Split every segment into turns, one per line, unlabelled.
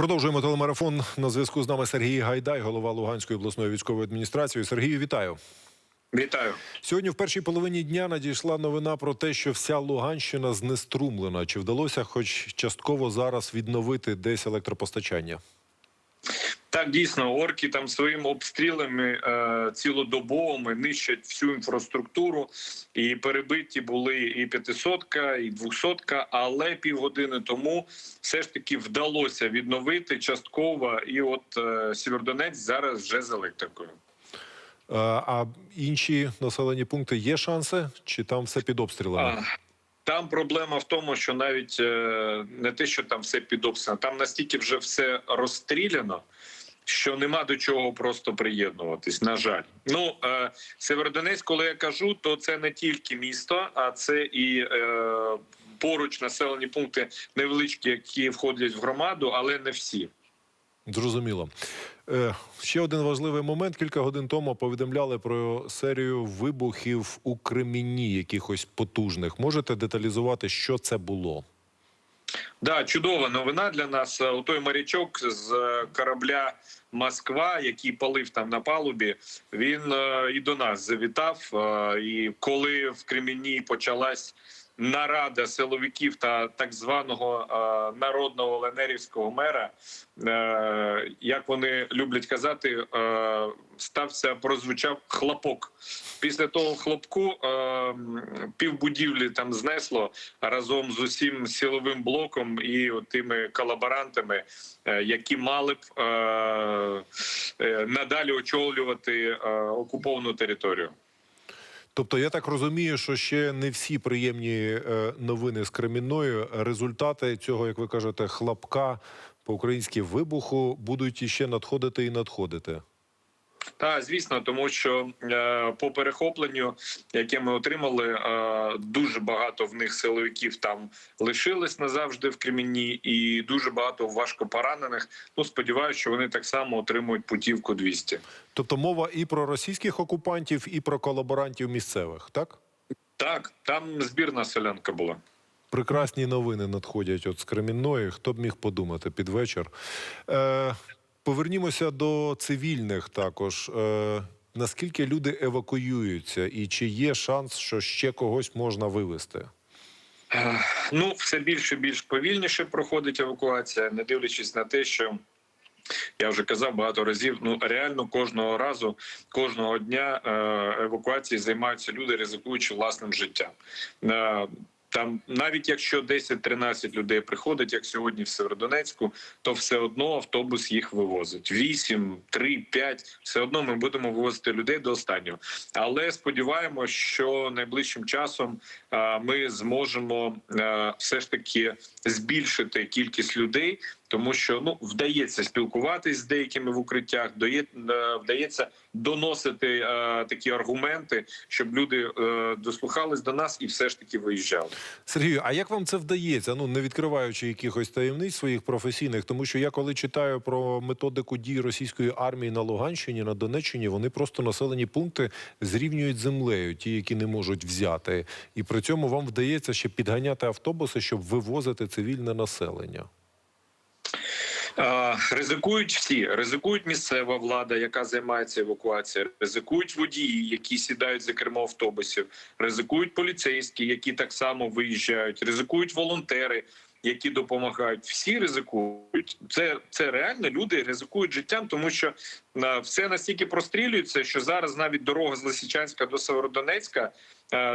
Продовжуємо телемарафон. На зв'язку з нами Сергій Гайдай, голова Луганської обласної військової адміністрації. Сергію, вітаю.
Вітаю.
Сьогодні в першій половині дня надійшла новина про те, що вся Луганщина знеструмлена. Чи вдалося, хоч частково зараз відновити десь електропостачання?
Так, дійсно, орки там своїми обстрілами е, цілодобовими нищать всю інфраструктуру, і перебиті були і 500-ка, і 200-ка, але півгодини тому все ж таки вдалося відновити частково. І от е, Сєвєродонець зараз вже з електрикою.
Е, А інші населені пункти є шанси, чи там все під обстрілами?
А, Там проблема в тому, що навіть е, не те, що там все під обстрілом, там настільки вже все розстріляно. Що нема до чого просто приєднуватись, на жаль. Ну е, Северодонецьк, коли я кажу, то це не тільки місто, а це і е, поруч населені пункти невеличкі, які входять в громаду, але не всі.
Зрозуміло. Е, ще один важливий момент. Кілька годин тому повідомляли про серію вибухів у Кремінні, якихось потужних. Можете деталізувати, що це було?
Да, чудова новина для нас. У той морячок з е, корабля Москва, який палив там на палубі, він е, і до нас завітав. Е, і коли в Кремені почалась нарада силовиків та так званого е, народного ленерівського мера, е, як вони люблять казати, е, стався прозвучав хлопок. Після того хлопку півбудівлі там знесло разом з усім силовим блоком і тими колаборантами, які мали б надалі очолювати окуповану територію.
Тобто, я так розумію, що ще не всі приємні е, новини з Кремінною. Результати цього, як ви кажете, хлопка по-українськи вибуху будуть іще надходити і надходити.
Так, звісно, тому що е, по перехопленню, яке ми отримали, е, дуже багато в них силовиків там лишились назавжди в Кремінні, і дуже багато важко поранених. Ну сподіваюся, що вони так само отримують путівку 200.
Тобто мова і про російських окупантів, і про колаборантів місцевих, так?
Так, там збірна селянка була.
Прекрасні новини надходять от з Кремінної. Хто б міг подумати під вечір? Е, повернімося до цивільних також. Е, наскільки люди евакуюються, і чи є шанс, що ще когось можна вивезти?
Е, Ну, все більше і більш повільніше проходить евакуація, не дивлячись на те, що я вже казав багато разів. Ну реально кожного разу, кожного дня е, евакуації займаються люди, ризикуючи власним життям. Там, навіть якщо 10-13 людей приходить, як сьогодні в Северодонецьку, то все одно автобус їх вивозить. 8, 3, 5, все одно ми будемо вивозити людей до останнього. Але сподіваємося, що найближчим часом ми зможемо все ж таки збільшити кількість людей, тому що ну вдається спілкуватись з деякими в укриттях, дає, е, вдається доносити е, такі аргументи, щоб люди е, дослухались до нас і все ж таки виїжджали.
Сергію, а як вам це вдається? Ну не відкриваючи якихось таємниць своїх професійних, тому що я коли читаю про методику дій російської армії на Луганщині, на Донеччині, вони просто населені пункти зрівнюють землею, ті, які не можуть взяти, і при цьому вам вдається ще підганяти автобуси, щоб вивозити цивільне населення.
Ризикують всі, ризикують місцева влада, яка займається евакуацією, ризикують водії, які сідають за кермо автобусів, ризикують поліцейські, які так само виїжджають, ризикують волонтери, які допомагають. Всі ризикують. Це це реально люди ризикують життям, тому що все настільки прострілюється, що зараз навіть дорога з Лисичанська до Северодонецька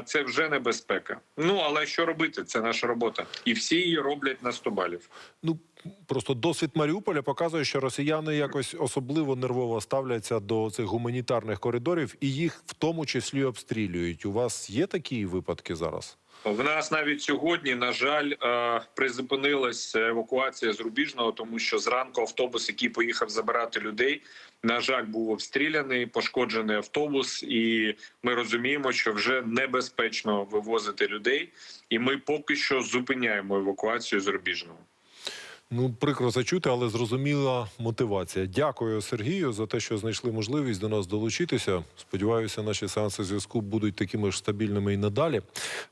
це вже небезпека. Ну але що робити? Це наша робота, і всі її роблять на 100 балів.
Ну просто досвід Маріуполя показує, що росіяни якось особливо нервово ставляться до цих гуманітарних коридорів, і їх в тому числі обстрілюють. У вас є такі випадки зараз?
В нас навіть сьогодні, на жаль, е, призупинилась евакуація з Рубіжного, тому що зранку автобус, який поїхав забирати людей, на жаль, був обстріляний, пошкоджений автобус, і ми розуміємо, що вже небезпечно вивозити людей, і ми поки що зупиняємо евакуацію з Рубіжного.
Ну, прикро це чути, але зрозуміла мотивація. Дякую Сергію за те, що знайшли можливість до нас долучитися. Сподіваюся, наші сеанси зв'язку будуть такими ж стабільними і надалі.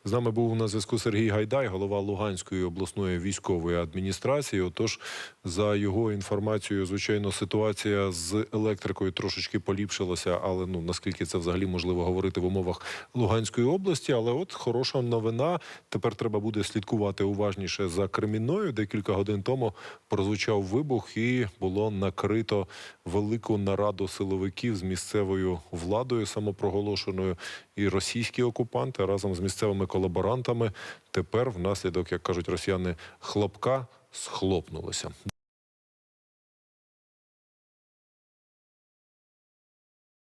З нами був на зв'язку Сергій Гайдай, голова Луганської обласної військової адміністрації. Отож, за його інформацією, звичайно, ситуація з електрикою трошечки поліпшилася, але ну наскільки це взагалі можливо говорити в умовах Луганської області. Але от хороша новина. Тепер треба буде слідкувати уважніше за Кремінною. Декілька годин тому прозвучав вибух, і було накрито велику нараду силовиків з місцевою владою самопроголошеною. І російські окупанти разом з місцевими колаборантами тепер, внаслідок, як кажуть росіяни, хлопка схлопнулися.